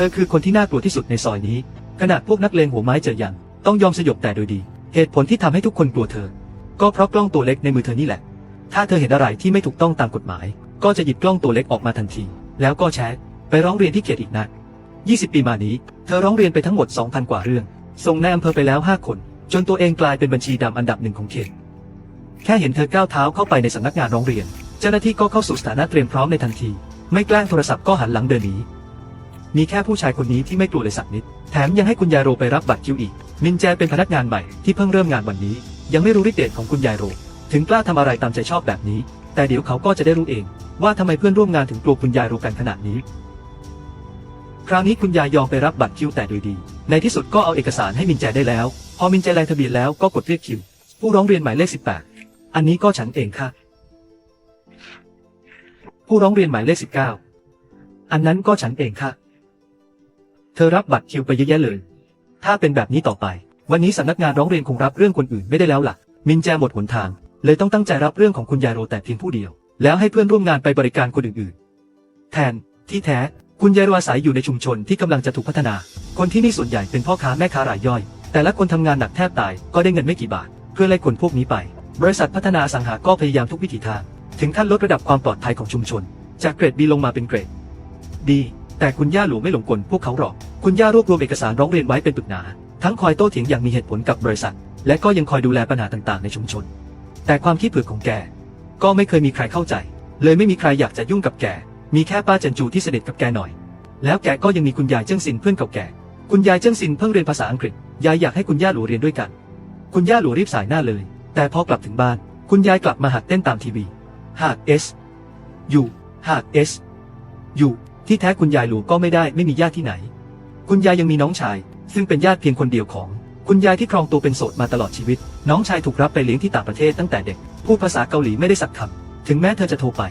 เธอคือคนที่น่ากลัวที่สุดในซอยนี้ ขนาดพวกนักเลงหัวไม้เจออย่าง ต้องยอมสยบแต่โดยดี เหตุผลที่ทำให้ทุกคนกลัวเธอ ก็เพราะกล้องตัวเล็กในมือเธอนี่แหละ ถ้าเธอเห็นอะไรที่ไม่ถูกต้องตามกฎหมาย ก็จะหยิบกล้องตัวเล็กออกมาทันที แล้วก็แชทไปร้องเรียนที่เขตอีกนัด20 ปีมานี้ เธอร้องเรียนไปทั้งหมด 2,000 กว่าเรื่อง ส่งในอำเภอไปแล้ว 5 คน จนตัวเองกลายเป็นบัญชีดำอันดับหนึ่งของเขต แค่เห็นเธอก้าวเท้าเข้าไปในสำนักงานร้องเรียน เจ้าหน้าที่ก็เข้าสู่สถานะเตรียมพร้อมในทันที ไม่แกล้งโทรศัพท์ก็หันหลังเดินหนี มีแค่ผู้ชายคนนี้ที่ไม่กลัวเลยสักนิด แถมยังให้คุณยายโรไปรับบัตรคิวอีก มินแจเป็นพนักงานใหม่ที่เพิ่งเริ่มงานวันนี้ ยังไม่รู้ฤทธิ์เดชของคุณยายโร ถึงกล้าทำอะไรตามใจชอบแบบนี้ แต่เดี๋ยวเขาก็จะได้รู้เอง ว่าทำไมเพื่อนร่วมงานถึงกลัวคุณยายโรกันขนาดนี้ คราวนี้คุณยายยอมไปรับบัตรคิวแต่โดยดี ในที่สุดก็เอาเอกสารให้มินแจได้แล้ว พอมินแจลงทะเบียนแล้วก็กดเรียกคิว ผู้ร้องเรียนหมายเลข 18 อันนี้ก็ฉันเองค่ะ ผู้ร้องเรียนหมายเลข 19 อันนั้นก็ฉันเองค่ะ เธอรับบัตรคิวไปเยอะแยะเลย ถ้าเป็นแบบนี้ต่อไป วันนี้สำนักงานร้องเรียนคงรับเรื่องคนอื่นไม่ได้แล้วล่ะ มินแจหมดหนทาง เลยต้องตั้งใจรับเรื่องของคุณยายโรแต่เพียงผู้เดียว แล้วให้เพื่อนร่วมงานไปบริการคนอื่นๆ แทนที่แท้คุณยายโรอาศัยอยู่ในชุมชนที่กำลังจะถูกพัฒนา คนที่นี่ส่วนใหญ่เป็นพ่อค้าแม่ค้ารายย่อย แต่ละคนทำงานหนักแทบตายก็ได้เงินไม่กี่บาท เพื่อไล่คนพวกนี้ไป บริษัทพัฒนาสังหาก็พยายามทุกวิถีทาง ถึงขั้นลดระดับความปลอดภัยของชุมชน จากเกรด B ลงมาเป็นเกรดดี แต่คุณย่าหลวงไม่หลงกลพวกเขาหรอก คุณย่ารวบรวมเอกสารร้องเรียนไว้เป็นปึกหนา ทั้งคอยโต้เถียงอย่างมีเหตุผลกับบริษัท และก็ยังคอยดูแลปัญหาต่างๆ ในชุมชน แต่ความคิดเผือกของแก ก็ไม่เคยมีใครเข้าใจ เลยไม่มีใครอยากจะยุ่งกับแก มีแค่ป้าจันจูที่สนิทกับแกหน่อย แล้วแกก็ยังมีคุณยายเจิ้งซินเพื่อนเก่าแก่คุณยายเจิ้งซินเพิ่งเรียนภาษาอังกฤษ ยายอยากให้คุณย่าหลวเรียนด้วยกัน คุณย่าหลวรีบสายหน้าเลย แต่พอกลับถึงบ้าน คุณยายกลับมาหัดเต้นตามทีวีหากเอสอยู่หากเอสอยู่ ที่แท้คุณยายหลวก็ไม่ได้ไม่มีญาติที่ไหน คุณยายยังมีน้องชาย ซึ่งเป็นญาติเพียงคนเดียวของ คุณยายที่ครองตัวเป็นโสดมาตลอดชีวิต น้องชายถูกรับไปเลี้ยงที่ต่างประเทศตั้งแต่เด็ก พูดภาษาเกาหลีไม่ได้สักคำถึงแม้เธอจะโทรไป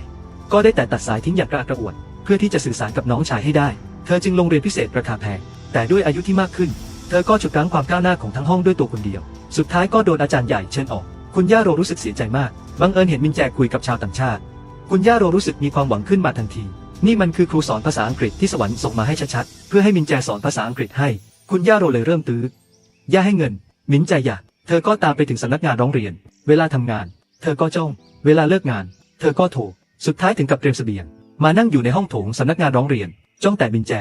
ก็ได้แต่ตัดสายทิ้งอย่างกระอักกระอ่วน เพื่อที่จะสื่อสารกับน้องชายให้ได้ เธอจึงลงเรียนพิเศษราคาแพงแต่ด้วยอายุที่มากขึ้น เธอก็ฉุดรั้งความก้าวหน้าของทั้งห้องด้วยตัวคนเดียว สุดท้ายก็โดนอาจารย์ใหญ่เชิญออก คุณย่าโรรู้สึกเสียใจมาก บังเอิญเห็นมินแจคุยกับชาวต่างชาติ คุณย่าโรรู้สึกมีความหวังขึ้นมาทันที นี่มันคือครูสอนภาษาอังกฤษที่สวรรค์ส่งมาให้ชัดๆ เพื่อให้มินแจสอนภาษาอังกฤษให้ คุณย่าโรเลยเริ่มตื้อย่าให้เงิน มินแจอยาก เธอก็ตามไปถึงสำนักงานร้องเรียน เวลาทำงาน เธอก็จ้อง เวลาเลิกงาน เธอก็โทร สุดท้ายถึงกับเตรียมเสบียง มานั่งอยู่ในห้องโถงสำนักงานร้องเรียน จ้องแต่มินแจ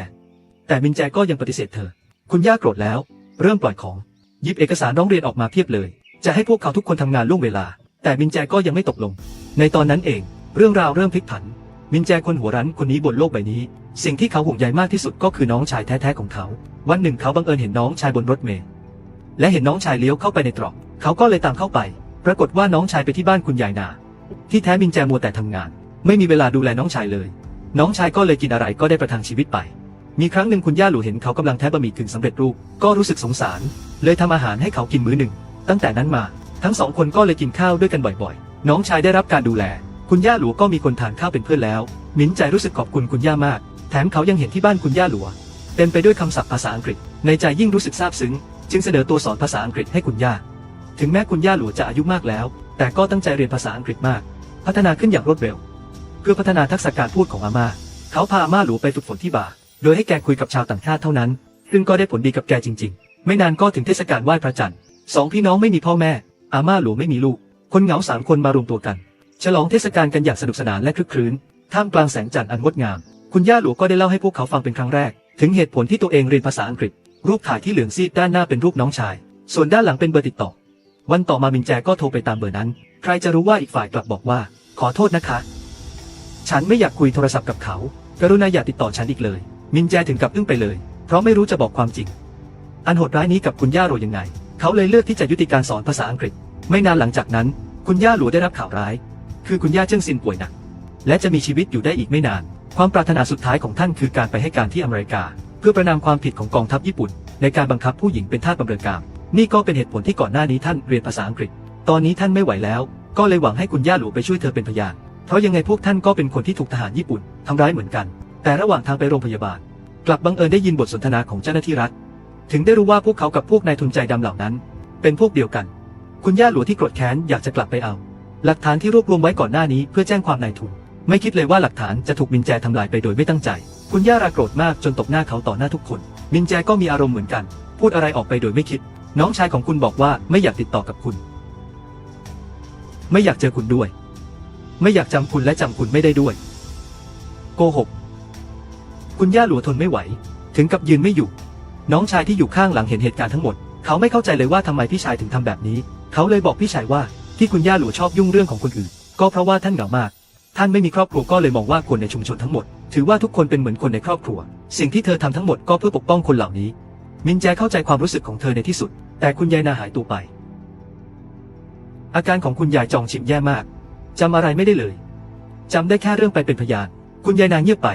แต่มินแจก็ยังปฏิเสธเธอ คุณย่าโกรธแล้ว เริ่มปล่อยของหยิบเอกสารร้องเรียนออกมาเพียบเลย จะให้พวกเขาทุกคนทำงานล่วงเวลา แต่มินแจก็ยังไม่ตกลง ในตอนนั้นเอง เรื่องราวเริ่มพลิกผัน มินแจคนหัวรั้นคนนี้บนโลกใบนี้ สิ่งที่เขาห่วงใยมากที่สุดก็คือน้องชายแท้ๆของเขา วันหนึ่งเขาบังเอิญเห็นน้องชายบนรถเมล์และเห็นน้องชายเลี้ยวเข้าไปในตรอก เขาก็เลยตามเข้าไป ปรากฏว่าน้องชายไปที่บ้านคุณยายนา ที่แท้มินแจมัวแต่ทำงาน ไม่มีเวลาดูแลน้องชายเลย น้องชายก็เลยกินอะไรก็ได้ประทังชีวิตไป มีครั้งหนึ่งคุณย่าหลูเห็นเขากำลังแทะบะหมี่กึ่งสำเร็จรูป ก็รู้สึกสงสาร เลยทำอาหารให้เขากินมื้อหนึ่ง ตั้งแต่นั้นมา ทั้งสองคนก็เลยกินข้าวด้วยกันบ่อยๆ น้องชายได้รับการดูแล คุณย่าหลัวก็มีคนทานข้าวเป็นเพื่อนแล้ว มิ้นใจรู้สึกขอบคุณคุณย่ามาก แถมเขายังเห็นที่บ้านคุณย่าหลัวเต็มไปด้วยคำศัพท์ภาษาอังกฤษ ในใจยิ่งรู้สึกซาบซึ้ง จึงเสนอตัวสอนภาษาอังกฤษให้คุณย่า ถึงแม้คุณย่าหลัวจะอายุมากแล้ว แต่ก็ตั้งใจเรียนภาษาอังกฤษมาก พัฒนาขึ้นอย่างรวดเร็ว เพื่อพัฒนาทักษะการพูดของอาม่า เขาพาอาม่าหลัวไปฝึกฝนที่บาร์ โดยให้แกคุยกับชาวต่างชาติเท่านั้น ซึ่งก็ได้ผลดีกับแกจริง ๆ ไม่นานก็ถึงเทศกาลไหว้พระจันทร์สองพี่น้องไม่มีพ่อแม่ อาม่าหลัวไม่มีลูก คนเหงาสามคนมารวมตัวกัน ฉลองเทศกาลกันอย่างสนุกสนานและคลึกครื้น ท่ามกลางแสงจันทร์อันงดงาม คุณย่าหลวงก็ได้เล่าให้พวกเขาฟังเป็นครั้งแรก ถึงเหตุผลที่ตัวเองเรียนภาษาอังกฤษ รูปถ่ายที่เหลืองซีดด้านหน้าเป็นรูปน้องชาย ส่วนด้านหลังเป็นเบอร์ติดต่อ วันต่อมามินแจก็โทรไปตามเบอร์นั้น ใครจะรู้ว่าอีกฝ่ายกลับบอกว่า ขอโทษนะคะ ฉันไม่อยากคุยโทรศัพท์กับเขา กรุณาอย่าติดต่อฉันอีกเลย มินแจถึงกับอึ้งไปเลย เพราะไม่รู้จะบอกความจริง อันโหดร้ายนี้กับคุณย่าโรยังไง เขาเลยเลือกที่จะยุติการสอนภาษาอังกฤษ ไม่นานหลังจากนั้น คุณย่าหลวได้รับข่าวร้าย คือคุณย่าเจิ้งซินป่วยหนัก และจะมีชีวิตอยู่ได้อีกไม่นาน ความปรารถนาสุดท้ายของท่านคือการไปให้การที่อเมริกา เพื่อประนามความผิดของกองทัพญี่ปุ่น ในการบังคับผู้หญิงเป็นทาสบำเรอกามนี่ก็เป็นเหตุผลที่ก่อนหน้านี้ท่านเรียนภาษาอังกฤษ ตอนนี้ท่านไม่ไหวแล้ว ก็เลยหวังให้คุณย่าหลวงไปช่วยเธอเป็นพยาน เพราะยังไงพวกท่านก็เป็นคนที่ถูกทหารญี่ปุ่นทำร้ายเหมือนกัน แต่ระหว่างทางไปโรงพยาบาล กลับบังเอิญได้ยินบทสนทนาของเจ้าหน้าที่รัฐ ถึงได้รู้ว่าพวกเขากับพวกนายทุนใจดำเหล่านั้น เป็นพวกเดียวกัน คุณย่าหลวงที่โกรธแค้นอยากจะกลับไปเอา หลักฐานที่รวบรวมไว้ก่อนหน้านี้เพื่อแจ้งความนายทุน ไม่คิดเลยว่าหลักฐานจะถูกมินแจทำลายไปโดยไม่ตั้งใจ คุณย่าราโกรธมากจนตบหน้าเขาต่อหน้าทุกคน มินแจก็มีอารมณ์เหมือนกัน พูดอะไรออกไปโดยไม่คิด น้องชายของคุณบอกว่าไม่อยากติดต่อกับคุณ ไม่อยากเจอคุณด้วย ไม่อยากจำคุณและจำคุณไม่ได้ด้วย โกหก คุณย่าหลัวทนไม่ไหว ถึงกับยืนไม่อยู่ น้องชายที่อยู่ข้างหลังเห็นเหตุการณ์ทั้งหมด เขาไม่เข้าใจเลยว่าทำไมพี่ชายถึงทำแบบนี้ เขาเลยบอกพี่ชายว่า ที่คุณย่าหลัวชอบยุ่งเรื่องของคนอื่น ก็เพราะว่าท่านเหงามาก ท่านไม่มีครอบครัวก็เลยมองว่าคนในชุมชนทั้งหมด ถือว่าทุกคนเป็นเหมือนคนในครอบครัว สิ่งที่เธอทำทั้งหมดก็เพื่อปกป้องคนเหล่านี้ มินแจเข้าใจความรู้สึกของเธอในที่สุด แต่คุณยายนาหายตัวไป อาการของคุณยายจองชิมแย่มากจำอะไรไม่ได้เลยจำได้แค่เรื่องไปเป็นพยาน คุณยายนางเงียบไป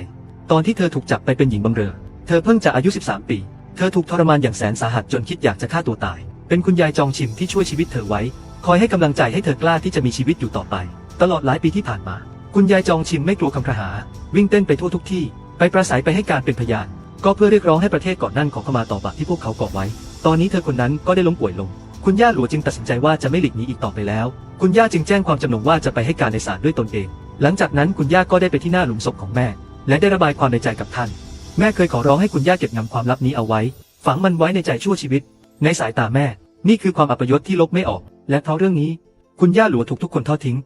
ตอนที่เธอถูกจับไปเป็นหญิงบำเรอ เธอเพิ่งจะอายุ 13 ปี เธอถูกทรมานอย่างแสนสาหัสจนคิดอยากจะฆ่าตัวตาย เป็นคุณยายจองชิมที่ช่วยชีวิตเธอไว้ คอยให้กำลังใจให้เธอกล้าที่จะมีชีวิตอยู่ต่อไป ตลอดหลายปีที่ผ่านมา คุณยายจองชิมไม่กลัวคำประหา วิ่งเต้นไปทั่วทุกที่ ไปประสัยไปให้การเป็นพยาน ก็เพื่อเรียกร้องให้ประเทศก่อนนั่นขอขมาต่อบาปที่พวกเขาก่อไว้ ตอนนี้เธอคนนั้นก็ได้ล้มป่วยลง คุณย่าหลัวจึงตัดสินใจว่าจะไม่หลีกหนีอีกต่อไปแล้ว คุณย่าจึงแจ้งความจำนงว่าจะไปให้การในศาลด้วยตนเอง หลังจากนั้นคุณย่าก็ได้ไปที่หน้าหลุมศพของแม่ และได้ระบายความในใจกับท่าน แม่เคยขอร้องให้คุณย่าเก็บงำความลับนี้เอาไว้ ฝังมันไว้ในใจชั่วชีวิต ในสายตาแม่ นี่คือความอัปยศที่ลบไม่ออก และเพราะเรื่องนี้ คุณย่าหลัวถูกทุกคนทอดทิ้ง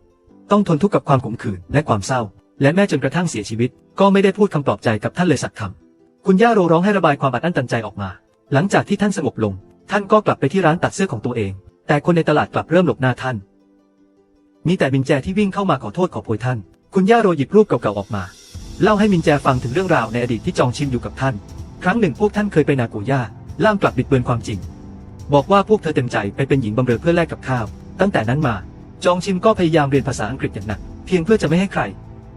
ต้องทนทุกข์กับความขมขื่นและความเศร้า และแม่จนกระทั่งเสียชีวิต ก็ไม่ได้พูดคำปลอบใจกับท่านเลยสักคำคุณย่าโรร้องให้ระบายความอัดอั้นตันใจออกมา หลังจากที่ท่านสงบลง ท่านก็กลับไปที่ร้านตัดเสื้อของตัวเอง แต่คนในตลาดกลับเริ่มหลบหน้าท่าน มีแต่มินแจที่วิ่งเข้ามาขอโทษขอโพยท่าน คุณย่าโรหยิบรูปเก่าๆออกมา เล่าให้มินแจฟังถึงเรื่องราวในอดีตที่จองชิมอยู่กับท่าน ครั้งหนึ่งพวกท่านเคยไปนาโกย่าล่ามกลับบิดเบือนความจริง บอกว่าพวกเธอเต็มใจไปเป็นหญิงบำเรอเพื่อแลกกับข้าว ตั้งแต่นั้นมา จองชิมก็พยายามเรียนภาษาอังกฤษอย่างหนัก เพียงเพื่อจะไม่ให้ใคร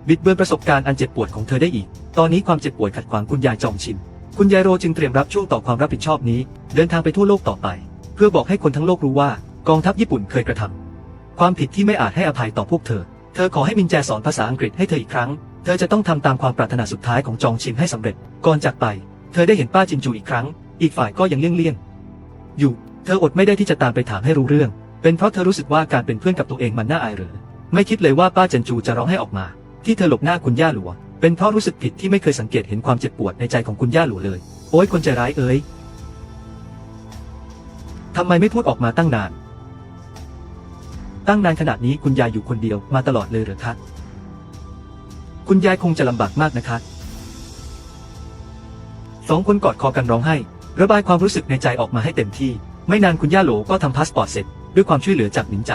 บิดเบือนประสบการณ์อันเจ็บปวดของเธอได้อีก ตอนนี้ความเจ็บปวยขัดขวางคุณยายจองชิม คุณยายโรจึงเตรียมรับช่วงต่อความรับผิดชอบนี้ เดินทางไปทั่วโลกต่อไป เพื่อบอกให้คนทั้งโลกรู้ว่ากองทัพญี่ปุ่นเคยกระทำความผิดที่ไม่อาจให้อภัยต่อพวกเธอ เธอขอให้มินแจสอนภาษาอังกฤษให้เธออีกครั้ง เธอจะต้องทำตามความปรารถนาสุดท้ายของจองชิมให้สำเร็จ ก่อนจากไป เธอได้เห็นป้าจินจูอีกครั้ง อีกฝ่ายก็ยังเลี่ยงเลี่ยง อยู่ เธออดไม่ได้ที่จะตามไปถามให้รู้เรื่อง เป็นเพราะเธอรู้สึกว่าการเป็นเพื่อนกับตัวเองมันน่าอายหรือ ไม่คิดเลยว่าป้าจินจูจะร้องให้ออกมา ที่เธอหลบหน้าคุณย่าหลัวเป็นเพราะรู้สึกผิดที่ไม่เคยสังเกตเห็นความเจ็บปวดในใจของคุณย่าหลัวเลย โอ้ยคนใจร้ายเอ้ยทำไมไม่พูดออกมาตั้งนาน ตั้งนานขนาดนี้คุณยายอยู่คนเดียวมาตลอดเลยเหรอคะ คุณยายคงจะลำบากมากนะคะ สองคนกอดคอกันร้องไห้ ระบายความรู้สึกในใจออกมาให้เต็มที่ ไม่นานคุณย่าโหลก็ทำพาสปอร์ตเสร็จ ด้วยความช่วยเหลือจากหนินใจ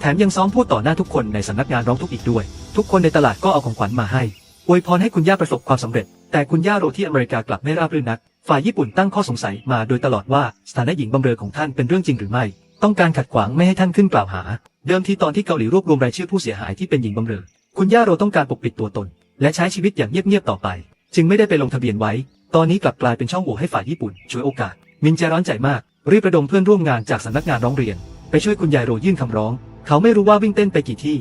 แถมยังซ้อมพูดต่อหน้าทุกคนในสำนักงานร้องทุกข์อีกด้วย ทุกคนในตลาดก็เอาของขวัญมาให้อวยพรให้คุณย่าประสบความสำเร็จ แต่คุณย่าโรที่อเมริกากลับไม่ราบรื่นนัก ฝ่ายญี่ปุ่นตั้งข้อสงสัยมาโดยตลอดว่าสถานะหญิงบำเรอของท่านเป็นเรื่องจริงหรือไม่ ต้องการขัดขวางไม่ให้ท่านขึ้นกล่าวหา เดิมทีตอนที่เกาหลีรวบรวมรายชื่อผู้เสียหายที่เป็นหญิงบำเรอ คุณย่าโรต้องการปกปิดตัวตน และใช้ชีวิตอย่างเงียบๆต่อไป จึงไม่ได้ไปลงทะเบียนไว้ ตอนนี้กลับกลายเป็นช่องโหว่ให้ฝ่ายญี่ปุ่นช่วยโอกาส มินแจร้อนใจมาก รีบระดมเพื่อนร่วมงานจากสำนักงานร้องเรียน ไปช่วยคุณยายโรยื่นคำร้อง เขาไม่รู้ว่าวิ่งเต้นไปกี่ที่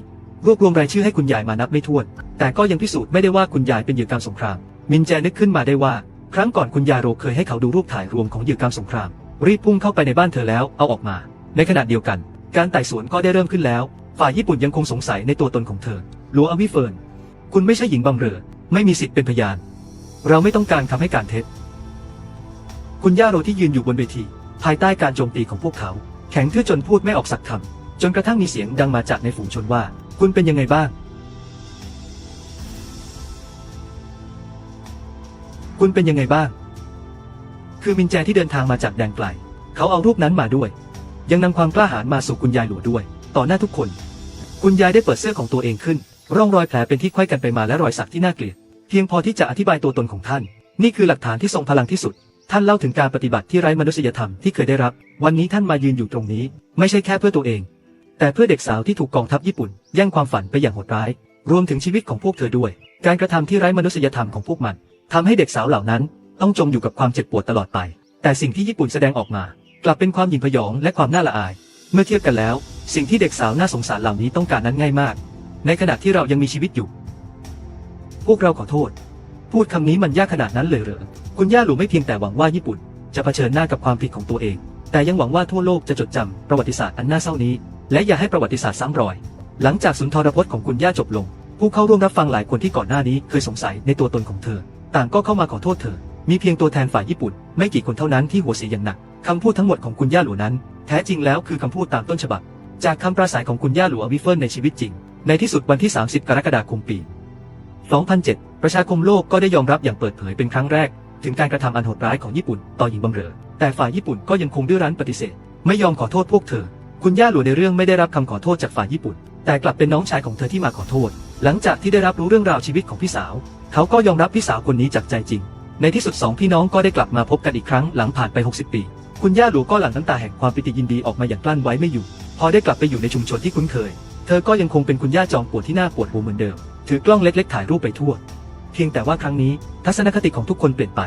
รวบรวมรายชื่อให้คุณยายมานับไม่ถ้วน แต่ก็ยังพิสูจน์ไม่ได้ว่าคุณยายเป็นเหยื่อการสงคราม มินแจนึกขึ้นมาได้ว่า ครั้งก่อนคุณยายโรเคยให้เขาดูรูปถ่ายรวมของเหยื่อการสงคราม รีบพุ่งเข้าไปในบ้านเธอแล้วเอาออกมา ในขณะเดียวกัน การไต่สวนก็ได้เริ่มขึ้นแล้ว ฝ่ายญี่ปุ่นยังคงสงสัยในตัวตนของเธอลัวอวิเฟิร์นคุณไม่ใช่หญิงบำเรอไม่มีสิทธิ์เป็นพยาน เราไม่ต้องการคำให้การเท็จ คุณย่าโรที่ยืนอยู่บนเวที ภายใต้การโจมตีของพวกเขา แข็งทื่อจนพูดไม่ออกสักคำจนกระทั่งมีเสียงดังมาจากในฝูงชนว่า คุณเป็นยังไงบ้าง คุณเป็นยังไงบ้าง คือมินแจที่เดินทางมาจากแดนไกล เขาเอารูปนั้นมาด้วย ยังนำความกล้าหาญมาสู่คุณยายหลัวด้วย ต่อหน้าทุกคน คุณยายได้เปิดเสื้อของตัวเองขึ้น ร่องรอยแผลเป็นที่ไขว้กันไปมาและรอยสักที่น่าเกลียด เพียงพอที่จะอธิบายตัวตนของท่าน นี่คือหลักฐานที่ทรงพลังที่สุด ท่านเล่าถึงการปฏิบัติที่ไร้มนุษยธรรมที่เคยได้รับ วันนี้ท่านมายืนอยู่ตรงนี้ ไม่ใช่แค่เพื่อตัวเอง แต่เพื่อเด็กสาวที่ถูกกองทัพญี่ปุ่น แย่งความฝันไปอย่างโหดร้าย รวมถึงชีวิตของพวกเธอด้วย การกระทำที่ไร้มนุษยธรรมของพวกมันทำให้เด็กสาวเหล่านั้น ต้องจมอยู่กับความเจ็บปวดตลอดไป แต่สิ่งที่ญี่ปุ่นแสดงออกมา กลับเป็นความหยิ่งพยองและความน่าละอาย เมื่อเทียบกันแล้ว สิ่งที่เด็กสาวน่าสงสารเหล่านี้ต้องการนั้นง่ายมาก ในขณะที่เรายังมีชีวิตอยู่ พวกเราขอโทษ พูดคำนี้มันยากขนาดนั้นเลยเหรอ คุณย่าหลวไม่เพียงแต่หวังว่าญี่ปุ่น จะเผชิญหน้ากับความผิดของตัวเอง แต่ยังหวังว่าทั่วโลกจะจดจำประวัติศาสตร์อันน่าเศร้านี้ และอย่าให้ประวัติศาสตร์ซ้ำรอย หลังจากสุนทรพจน์ของคุณย่าจบลง ผู้เข้าร่วมรับฟังหลายคนที่ก่อนหน้านี้เคยสงสัยในตัวตนของเธอ ต่างก็เข้ามาขอโทษเธอ มีเพียงตัวแทนฝ่ายญี่ปุ่น ไม่กี่คนเท่านั้นที่หัวเสียอย่างหนักคำพูดทั้งหมดของคุณย่าหลวนั้น แท้จริงแล้วคือคำพูดตามต้นฉบับ จากคำปราศัยของคุณย่าหลวอวิเฟิลในชีวิตจริง ในที่สุดวันที่ 30 กรกฎาคมปี 2007 ประชาคมโลกก็ได้ยอมรับอย่างเปิดเผยเป็นครั้งแรก ถึงการกระทำอันโหดร้ายของญี่ปุ่นต่อหญิงบำเรอ แต่ฝ่ายญี่ปุ่นก็ยังคงดื้อรั้นปฏิเสธ ไม่ยอมขอโทษพวกเธอ คุณย่าหลวในเรื่องไม่ได้รับคำขอโทษจากฝ่ายญี่ปุ่น แต่กลับเป็นน้องชายของเธอที่มาขอโทษ หลังจากที่ได้รับรู้เรื่องราวชีวิตของพี่สาว เขาก็ยอมรับพี่สาวคนนี้จากใจจริง ในที่สุดสองพี่น้องก็ได้กลับมาพบกันอีกครั้งหลังผ่านไป 60 ปี คุณย่าหลวก็หลั่งน้ำตาแห่งความปิติยินดีออกมาอย่างกลั้นไว้ไม่อยู่ พอได้กลับไปอยู่ในชุมชนที่คุ้นเคย เธอก็ยังคงเป็นคุณย่าจอมปวดที่น่าปวดหัวเหมือนเดิม ถือกล้องเล็กๆถ่ายรูปไปทั่ว เพียงแต่ว่าครั้งนี้ทัศนคติของทุกคนเปลี่ยนไป